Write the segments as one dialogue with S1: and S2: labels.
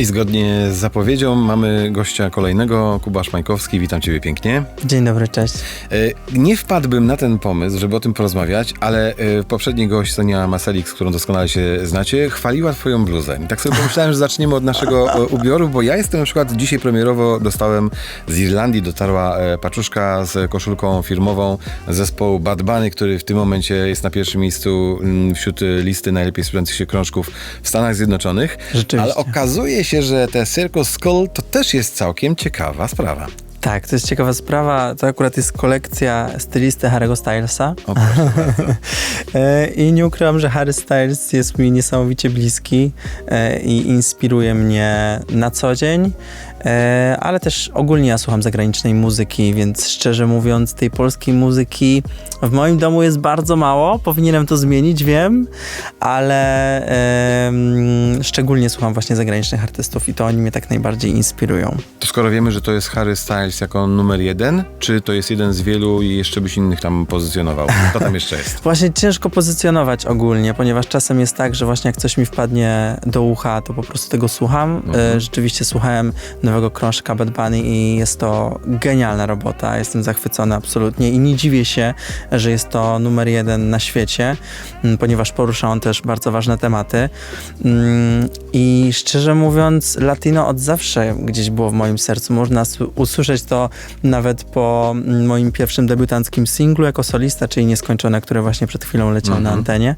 S1: I zgodnie z zapowiedzią mamy gościa kolejnego, Kuba Szmańkowski. Witam Ciebie pięknie.
S2: Dzień dobry, cześć.
S1: E, Nie wpadłbym na ten pomysł, żeby o tym porozmawiać, ale e, poprzedni gość, Sonia Maselik, z którą doskonale się znacie, chwaliła Twoją bluzę. I tak sobie pomyślałem, że zaczniemy od naszego e, ubioru, bo ja jestem na przykład dzisiaj premierowo dostałem z Irlandii, dotarła paczuszka z koszulką firmową zespołu Bad Bunny, który w tym momencie jest na pierwszym miejscu mm, wśród listy najlepiej sprzedających się krążków w Stanach Zjednoczonych.
S2: Rzeczywiście.
S1: Ale okazuje się, że te Circle Skull to też jest całkiem ciekawa sprawa.
S2: Tak, to jest ciekawa sprawa. To akurat jest kolekcja stylisty Harry'ego Stylesa.
S1: O, proszę bardzo.
S2: E, I nie ukrywam, że Harry Styles jest mi niesamowicie bliski e, i inspiruje mnie na co dzień. E, Ale też ogólnie ja słucham zagranicznej muzyki, więc szczerze mówiąc, tej polskiej muzyki w moim domu jest bardzo mało. Powinienem to zmienić, wiem, ale szczególnie słucham właśnie zagranicznych artystów i to oni mnie tak najbardziej inspirują.
S1: To skoro wiemy, że to jest Harry Styles jako numer jeden, czy to jest jeden z wielu i jeszcze byś innych tam pozycjonował? Kto tam jeszcze jest?
S2: Właśnie ciężko pozycjonować ogólnie, ponieważ czasem jest tak, że właśnie jak coś mi wpadnie do ucha, to po prostu tego słucham.
S1: Mhm.
S2: E, Rzeczywiście słuchałem nowego krążka Bad Bunny i jest to genialna robota. Jestem zachwycony absolutnie i nie dziwię się, że jest to numer jeden na świecie, m, ponieważ porusza on też bardzo ważne tematy. Mm, I szczerze mówiąc, latino od zawsze gdzieś było w moim sercu. Można usłyszeć to nawet po mm, moim pierwszym debiutanckim singlu jako solista, czyli Nieskończone, które właśnie przed chwilą leciał na
S1: Mhm.
S2: antenie.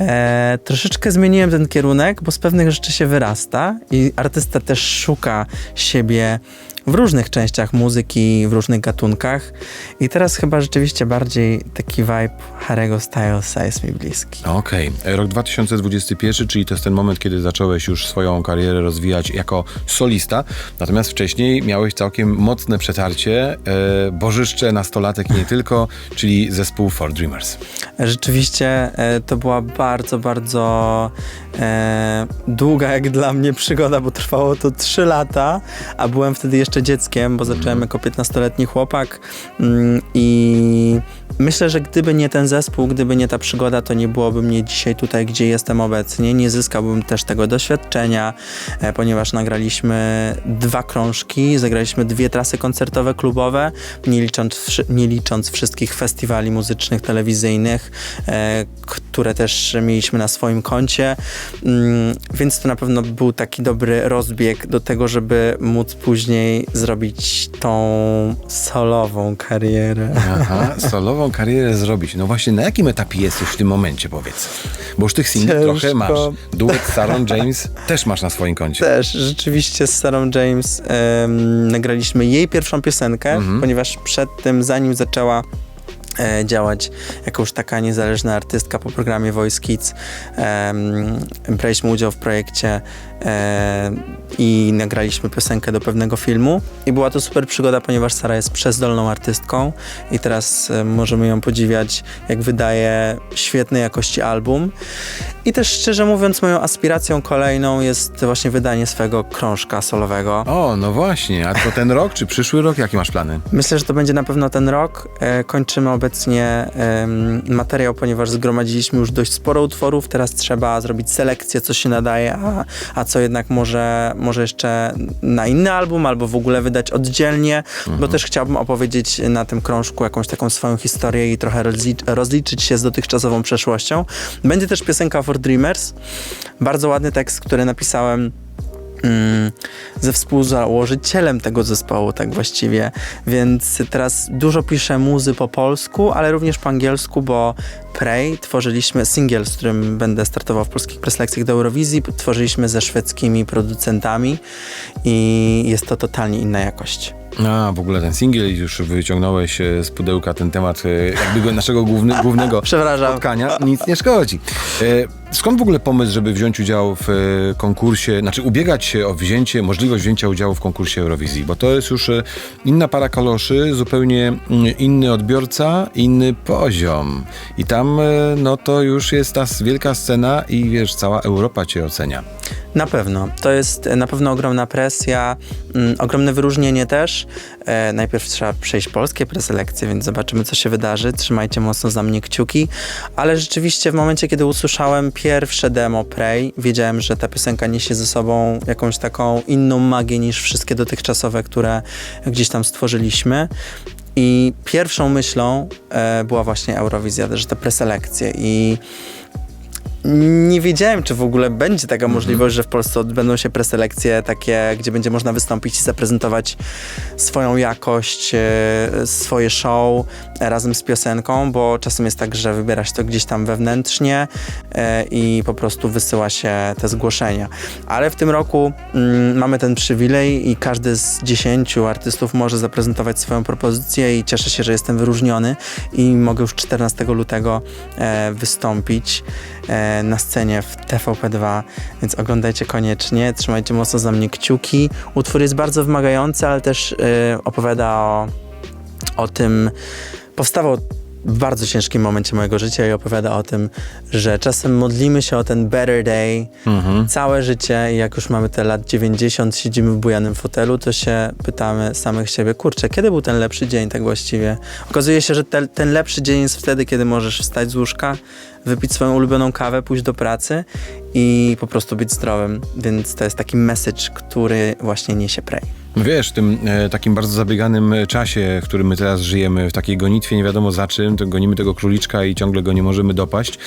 S2: E, troszeczkę zmieniłem ten kierunek, bo z pewnych rzeczy się wyrasta i artysta też szuka siebie w różnych częściach muzyki, w różnych gatunkach. I teraz chyba rzeczywiście bardziej taki vibe Harry'ego Stylesa jest mi bliski.
S1: Okej, rok 2021, czyli to jest ten moment, kiedy zacząłeś już swoją karierę rozwijać jako solista, natomiast wcześniej miałeś całkiem mocne przetarcie, e, bożyszcze, nastolatek i nie tylko, czyli zespół For Dreamers.
S2: Rzeczywiście e, to była bardzo, bardzo e, długa jak dla mnie przygoda, bo trwało to 3 lata, a byłem wtedy jeszcze dzieckiem, bo zacząłem jako 15-letni chłopak mm, i myślę, że gdyby nie ten zespół, gdyby nie ta przygoda, to nie byłoby mnie dzisiaj tutaj, gdzie jestem obecnie. Nie zyskałbym też tego doświadczenia, e, ponieważ nagraliśmy dwa krążki, zagraliśmy dwie trasy koncertowe, klubowe, nie licząc, nie licząc wszystkich festiwali muzycznych, telewizyjnych, e, które też mieliśmy na swoim koncie. Mm, więc to na pewno był taki dobry rozbieg do tego, żeby móc później zrobić tą solową karierę.
S1: Aha, solową karierę zrobić. No właśnie, na jakim etapie jesteś w tym momencie, powiedz? Bo już tych singli trochę masz. Duet z James też masz na swoim koncie.
S2: Też rzeczywiście z Sarah James em, nagraliśmy jej pierwszą piosenkę, ponieważ przed tym, zanim zaczęła e, działać jako już taka niezależna artystka po programie Voice Kids, em, braliśmy udział w projekcie e, i nagraliśmy piosenkę do pewnego filmu i była to super przygoda, ponieważ Sara jest przezdolną artystką i teraz e, możemy ją podziwiać, jak wydaje świetnej jakości album. I też szczerze mówiąc, moją aspiracją kolejną jest właśnie wydanie swojego krążka solowego.
S1: O, no właśnie, a to ten rok czy przyszły rok? Jakie masz plany?
S2: Myślę, że to będzie na pewno ten rok. E, kończymy obecnie materiał, ponieważ zgromadziliśmy już dość sporo utworów. Teraz trzeba zrobić selekcję, co się nadaje, a, a co jednak może, może jeszcze na inny album, albo w ogóle wydać oddzielnie, bo też chciałbym opowiedzieć na tym krążku jakąś taką swoją historię i trochę rozlicz, rozliczyć się z dotychczasową przeszłością. Będzie też piosenka For Dreamers. Bardzo ładny tekst, który napisałem ze współzałożycielem tego zespołu, tak właściwie. Więc teraz dużo piszę muzy po polsku, ale również po angielsku, bo Prey tworzyliśmy singiel, z którym będę startował w polskich preselekcjach do Eurowizji. Tworzyliśmy ze szwedzkimi producentami i jest to totalnie inna jakość.
S1: A, w ogóle ten singiel już wyciągnąłeś e, z pudełka ten temat e, jakby go naszego główny, głównego
S2: Przepraszam.
S1: spotkania. Nic nie szkodzi. Skąd w ogóle pomysł, żeby wziąć udział w e, konkursie, znaczy ubiegać się o wzięcie, możliwość wzięcia udziału w konkursie Eurowizji? Bo to jest już e, inna para kaloszy, zupełnie mm, inny odbiorca, inny poziom. I tam, e, no to już jest ta wielka scena i wiesz, cała Europa cię ocenia.
S2: Na pewno. To jest na pewno ogromna presja, mm, ogromne wyróżnienie też. E, najpierw trzeba przejść polskie preselekcje, więc zobaczymy, co się wydarzy. Trzymajcie mocno za mnie kciuki. Ale rzeczywiście w momencie, kiedy usłyszałem pierwsze demo Prey, wiedziałem, że ta piosenka niesie ze sobą jakąś taką inną magię niż wszystkie dotychczasowe, które gdzieś tam stworzyliśmy. I pierwszą myślą e, była właśnie Eurowizja, że te preselekcje i nie wiedziałem, czy w ogóle będzie taka możliwość, że w Polsce odbędą się preselekcje takie, gdzie będzie można wystąpić i zaprezentować swoją jakość, e, swoje show razem z piosenką, bo czasem jest tak, że wybiera się to gdzieś tam wewnętrznie e, i po prostu wysyła się te zgłoszenia. Ale w tym roku mm, mamy ten przywilej i każdy z dziesięciu artystów może zaprezentować swoją propozycję i cieszę się, że jestem wyróżniony i mogę już 14 lutego e, wystąpić na scenie w TVP2, więc oglądajcie koniecznie, trzymajcie mocno za mnie kciuki. Utwór jest bardzo wymagający, ale też e, opowiada o, o tym, powstawał w bardzo ciężkim momencie mojego życia i opowiada o tym, że czasem modlimy się o ten better day
S1: Mhm.
S2: całe życie i jak już mamy te lat 90, siedzimy w bujanym fotelu, to się pytamy samych siebie, kurczę, kiedy był ten lepszy dzień tak właściwie? Okazuje się, że te, ten lepszy dzień jest wtedy, kiedy możesz wstać z łóżka, wypić swoją ulubioną kawę, pójść do pracy i po prostu być zdrowym, więc to jest taki message, który właśnie niesie Prey.
S1: No Wiesz, w tym e, takim bardzo zabieganym e, czasie, w którym my teraz żyjemy, w takiej gonitwie nie wiadomo za czym, to gonimy tego króliczka i ciągle go nie możemy dopaść.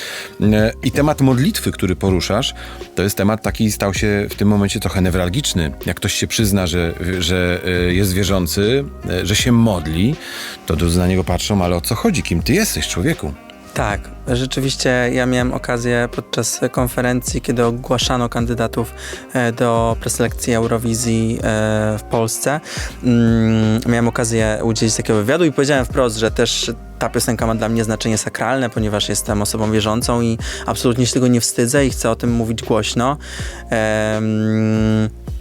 S1: E, I temat modlitwy, który poruszasz, to jest temat taki, stał się w tym momencie trochę newralgiczny. Jak ktoś się przyzna, że, że e, jest wierzący, e, że się modli, to drudzy na niego patrzą, ale o co chodzi? Kim ty jesteś, człowieku?
S2: Tak, rzeczywiście ja miałem okazję podczas konferencji, kiedy ogłaszano kandydatów e, do preselekcji Eurowizji e, w Polsce, mm, miałem okazję udzielić takiego wywiadu i powiedziałem wprost, że też ta piosenka ma dla mnie znaczenie sakralne, ponieważ jestem osobą wierzącą i absolutnie się tego nie wstydzę i chcę o tym mówić głośno.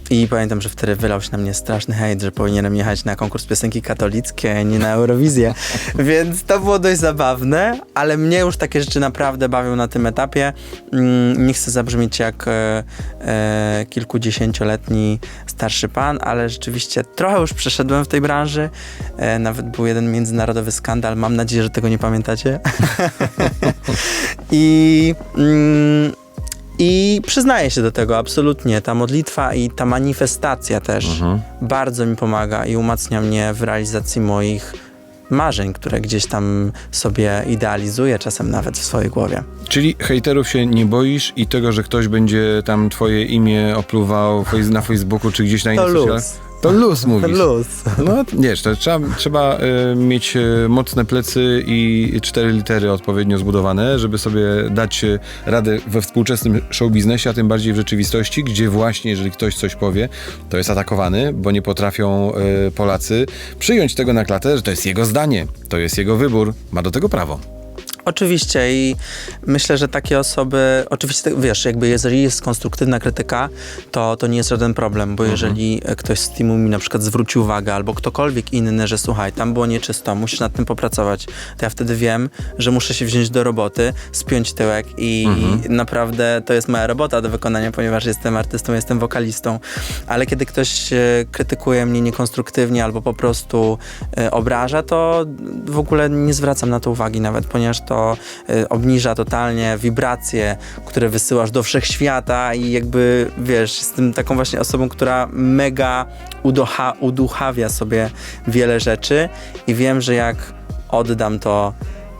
S2: I pamiętam, że wtedy wylał się na mnie straszny hejt, że powinienem jechać na konkurs piosenki katolickie, nie na Eurowizję. Więc to było dość zabawne, ale mnie już takie rzeczy naprawdę bawią na tym etapie. Mm, Nie chcę zabrzmieć jak e, e, kilkudziesięcioletni starszy pan, ale rzeczywiście trochę już przeszedłem w tej branży. E, nawet był jeden międzynarodowy skandal. Mam nadzieję, że tego nie pamiętacie. I. Mm, i przyznaję się do tego absolutnie. Ta modlitwa i ta manifestacja też
S1: Mhm.
S2: bardzo mi pomaga i umacnia mnie w realizacji moich marzeń, które gdzieś tam sobie idealizuję, czasem nawet w swojej głowie.
S1: Czyli hejterów się nie boisz i tego, że ktoś będzie tam twoje imię opluwał na Facebooku czy gdzieś na innych socialach? To luz mówisz.
S2: Luz.
S1: No wiesz, to trzeba, trzeba y, mieć y, mocne plecy i cztery litery odpowiednio zbudowane, żeby sobie dać y, radę we współczesnym showbiznesie, a tym bardziej w rzeczywistości, gdzie właśnie, jeżeli ktoś coś powie, to jest atakowany, bo nie potrafią y, Polacy przyjąć tego na klatę, że to jest jego zdanie, to jest jego wybór, ma do tego prawo.
S2: Oczywiście i myślę, że takie osoby, oczywiście wiesz, jakby jeżeli jest konstruktywna krytyka, to, to nie jest żaden problem, bo jeżeli ktoś z teamu mi na przykład zwróci uwagę albo ktokolwiek inny, że słuchaj, tam było nieczysto, musisz nad tym popracować, to ja wtedy wiem, że muszę się wziąć do roboty, spiąć tyłek i naprawdę to jest moja robota do wykonania, ponieważ jestem artystą, jestem wokalistą, ale kiedy ktoś e, krytykuje mnie niekonstruktywnie albo po prostu e, obraża, to w ogóle nie zwracam na to uwagi nawet, ponieważ to e, obniża totalnie wibracje, które wysyłasz do wszechświata i jakby, wiesz, jestem taką właśnie osobą, która mega uducha, uduchawia sobie wiele rzeczy i wiem, że jak oddam to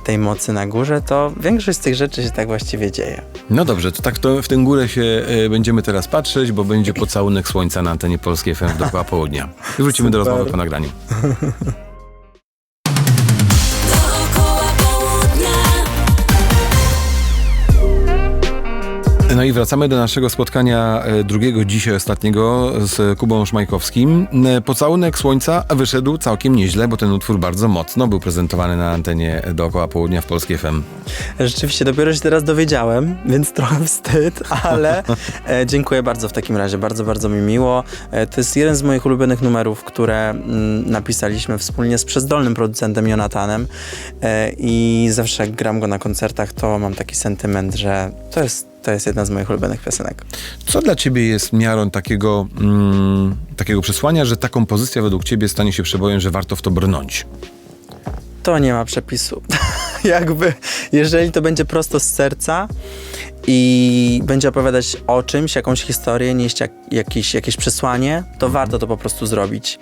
S2: tej mocy na górze, to większość z tych rzeczy się tak właściwie dzieje.
S1: No dobrze, to tak to w tę górę się y, będziemy teraz patrzeć, bo będzie pocałunek słońca na antenie Polskiej FM dookoła południa. I wrócimy do
S2: Super.
S1: rozmowy po nagraniu. No i wracamy do naszego spotkania e, drugiego dzisiaj, ostatniego z Kubą Szmajkowskim. E, Pocałunek Słońca wyszedł całkiem nieźle, bo ten utwór bardzo mocno był prezentowany na antenie dookoła południa w Polskiej FM.
S2: Rzeczywiście, dopiero się teraz dowiedziałem, więc trochę wstyd, ale e, dziękuję bardzo w takim razie, bardzo, bardzo mi miło. To jest jeden z moich ulubionych numerów, które mm, napisaliśmy wspólnie z przezdolnym producentem Jonathanem e, i zawsze jak gram go na koncertach, to mam taki sentyment, że to jest, to jest jedna z moich ulubionych piosenek.
S1: Co dla ciebie jest miarą takiego, mm, takiego przesłania, że ta kompozycja według ciebie stanie się przebojem, że warto w to brnąć?
S2: To nie ma przepisu. Jakby, jeżeli to będzie prosto z serca i będzie opowiadać o czymś, jakąś historię, nieść jak, jakieś, jakieś przesłanie, to warto to po prostu zrobić.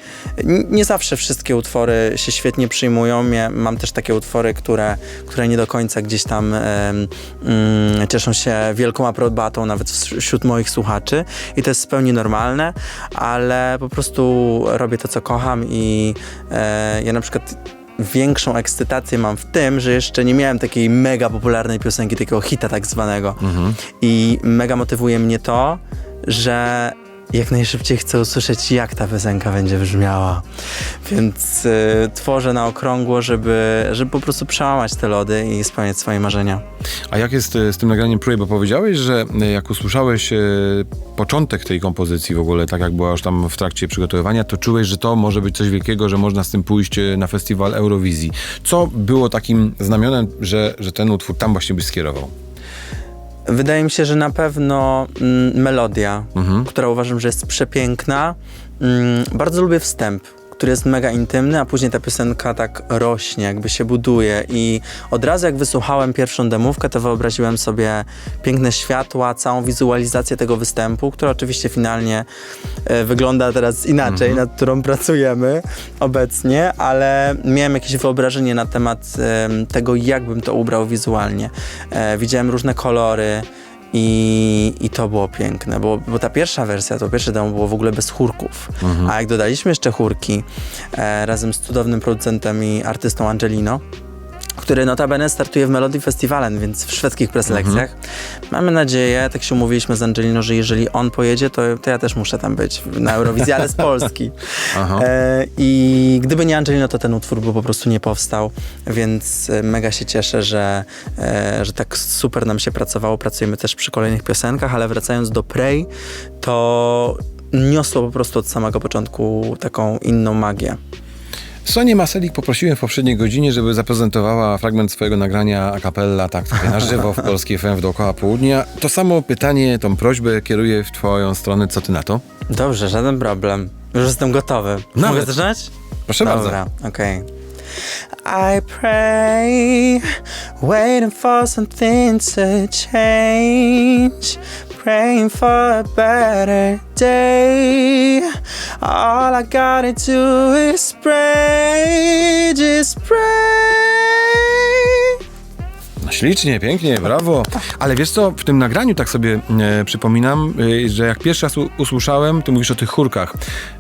S2: Nie zawsze wszystkie utwory się świetnie przyjmują. Ja mam też takie utwory, które, które nie do końca gdzieś tam mm, cieszą się wielką aprobatą nawet wś- wśród moich słuchaczy i to jest zupełnie normalne, ale po prostu robię to, co kocham i e, ja na przykład większą ekscytację mam w tym, że jeszcze nie miałem takiej mega popularnej piosenki, takiego hita tak zwanego. I mega motywuje mnie to, że jak najszybciej chcę usłyszeć, jak ta piosenka będzie brzmiała. Więc y, tworzę na okrągło, żeby, żeby po prostu przełamać te lody i spełniać swoje marzenia.
S1: A jak jest e, z tym nagraniem Pray? Bo powiedziałeś, że e, jak usłyszałeś początek tej kompozycji w ogóle, tak jak była już tam w trakcie przygotowywania, to czułeś, że to może być coś wielkiego, że można z tym pójść na festiwal Eurowizji. Co było takim znamionem, że, że ten utwór tam właśnie byś skierował?
S2: Wydaje mi się, że na pewno mm, melodia, która uważam, że jest przepiękna. Mm, bardzo lubię wstęp, który jest mega intymny, a później ta piosenka tak rośnie, jakby się buduje. I od razu jak wysłuchałem pierwszą demówkę, to wyobraziłem sobie piękne światła, całą wizualizację tego występu, która oczywiście finalnie e, wygląda teraz inaczej, nad którą pracujemy obecnie, ale miałem jakieś wyobrażenie na temat em, tego, jak bym to ubrał wizualnie. E, widziałem różne kolory. I, I to było piękne, bo, bo ta pierwsza wersja, to pierwsze demo było w ogóle bez chórków. A jak dodaliśmy jeszcze chórki e, razem z cudownym producentem i artystą Angelino, który notabene startuje w Melody Festivalen, więc w szwedzkich preselekcjach. Mamy nadzieję, tak się umówiliśmy z Angelino, że jeżeli on pojedzie, to, to ja też muszę tam być na Eurowizji, ale z Polski.
S1: Aha.
S2: E, I gdyby nie Angelino, to ten utwór by po prostu nie powstał, więc e, mega się cieszę, że, e, że tak super nam się pracowało. Pracujemy też przy kolejnych piosenkach, ale wracając do Prey, to niosło po prostu od samego początku taką inną magię.
S1: Sonię Maselik poprosiłem w poprzedniej godzinie, żeby zaprezentowała fragment swojego nagrania a cappella, tak tutaj na żywo w Polskiej FM w dookoła południa. To samo pytanie, tą prośbę kieruję w twoją stronę. Co ty na to?
S2: Dobrze, żaden problem. Już jestem gotowy.
S1: Nawet.
S2: Mogę zaczynać?
S1: Proszę bardzo.
S2: Dobra, okej. I pray, waiting for something to change, praying for a better day. All I gotta do is pray, just pray.
S1: Ślicznie, pięknie, brawo. Ale wiesz co, w tym nagraniu tak sobie e, przypominam, e, że jak pierwszy raz u, usłyszałem, ty mówisz o tych chórkach.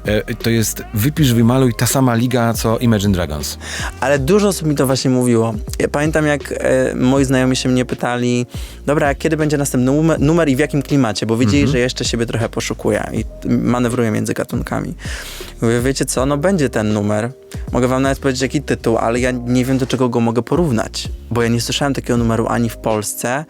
S1: E, to jest wypisz, wymaluj ta sama liga, co Imagine Dragons.
S2: Ale dużo osób mi to właśnie mówiło. Ja pamiętam, jak e, moi znajomi się mnie pytali, dobra, kiedy będzie następny numer, numer i w jakim klimacie, bo wiedzieli, że jeszcze siebie trochę poszukuję i manewruję między gatunkami. Mówię, wiecie co, no będzie ten numer. Mogę wam nawet powiedzieć, jaki tytuł, ale ja nie wiem, do czego go mogę porównać, bo ja nie słyszałem takiego numeru ani w Polsce,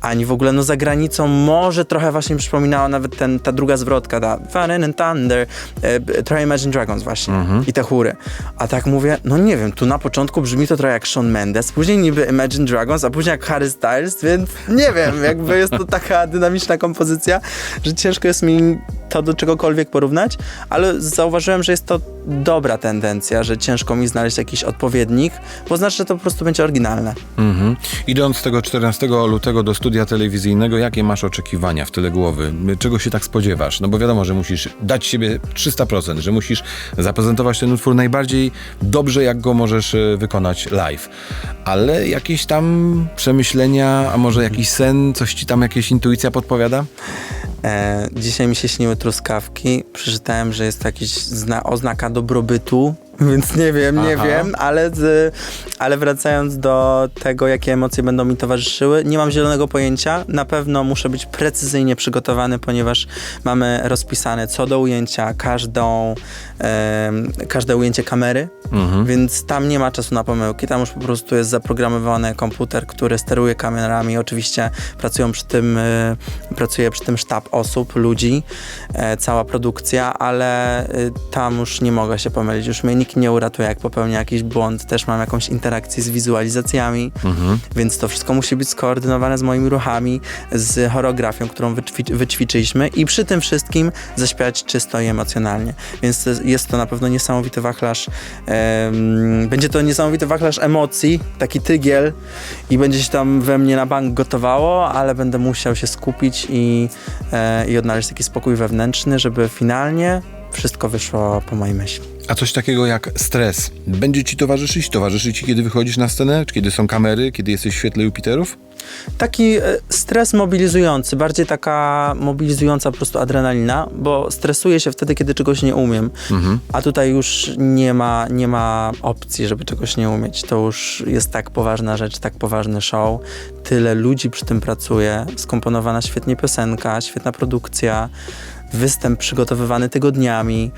S2: ani w ogóle no za granicą może trochę właśnie mi przypominała nawet ten, ta druga zwrotka, ta Fun and Thunder, e, trochę Imagine Dragons właśnie i te chóry. A tak mówię, no nie wiem, tu na początku brzmi to trochę jak Shawn Mendes, później niby Imagine Dragons, a później jak Harry Styles, więc nie wiem, jakby jest to taka dynamiczna kompozycja, że ciężko jest mi to do czegokolwiek porównać, ale zauważyłem, że jest to dobra tendencja, że ciężko mi znaleźć jakiś odpowiednik, bo znaczy, że to po prostu będzie oryginalne.
S1: Mhm. Idąc tego 14 lutego do studia telewizyjnego, jakie masz oczekiwania w tyle głowy? Czego się tak spodziewasz? No bo wiadomo, że musisz dać siebie 300%, że musisz zaprezentować ten utwór najbardziej dobrze, jak go możesz e, wykonać live. Ale jakieś tam przemyślenia, a może jakiś sen, coś ci tam, jakieś intuicja podpowiada?
S2: E, dzisiaj mi się śniły truskawki. Przeczytałem, że jest jakaś zna- oznaka dobrobytu, więc nie wiem, nie
S1: Aha.
S2: wiem, ale, z, ale wracając do tego, jakie emocje będą mi towarzyszyły, nie mam zielonego pojęcia. Na pewno muszę być precyzyjnie przygotowany, ponieważ mamy rozpisane co do ujęcia każdą, em, każde ujęcie kamery, więc tam nie ma czasu na pomyłki. Tam już po prostu jest zaprogramowany komputer, który steruje kamerami. Oczywiście pracują przy tym, y, pracuje przy tym sztab osób, ludzi, e, cała produkcja, ale y, tam już nie mogę się pomylić. Już mnie nikt nikt nie uratuje, jak popełnia jakiś błąd. Też mam jakąś interakcję z wizualizacjami, więc to wszystko musi być skoordynowane z moimi ruchami, z choreografią, którą wyćwi- wyćwiczyliśmy i przy tym wszystkim zaśpiewać czysto i emocjonalnie. Więc jest to na pewno niesamowity wachlarz. będzie to niesamowity wachlarz emocji, taki tygiel i będzie się tam we mnie na bank gotowało, ale będę musiał się skupić i, e, i odnaleźć taki spokój wewnętrzny, żeby finalnie wszystko wyszło po mojej myśli.
S1: A coś takiego jak stres będzie ci towarzyszyć? Towarzyszy ci, kiedy wychodzisz na scenę? Czy kiedy są kamery? Kiedy jesteś w świetle Jupiterów?
S2: Taki e, stres mobilizujący, bardziej taka mobilizująca po prostu adrenalina, bo stresuję się wtedy, kiedy czegoś nie umiem, a tutaj już nie ma, nie ma opcji, żeby czegoś nie umieć. To już jest tak poważna rzecz, tak poważny show, tyle ludzi przy tym pracuje, skomponowana świetnie piosenka, świetna produkcja, występ przygotowywany tygodniami,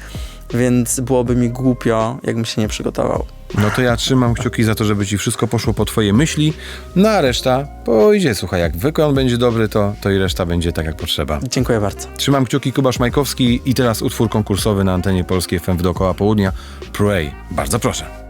S2: więc byłoby mi głupio, jakbym się nie przygotował.
S1: No to ja trzymam kciuki za to, żeby ci wszystko poszło po twoje myśli, no a reszta pójdzie. Słuchaj, jak wykon będzie dobry, to, to i reszta będzie tak, jak potrzeba.
S2: Dziękuję bardzo.
S1: Trzymam kciuki, Kubasz Majkowski i teraz utwór konkursowy na antenie polskiej FM w dookoła południa. Pray. Bardzo proszę.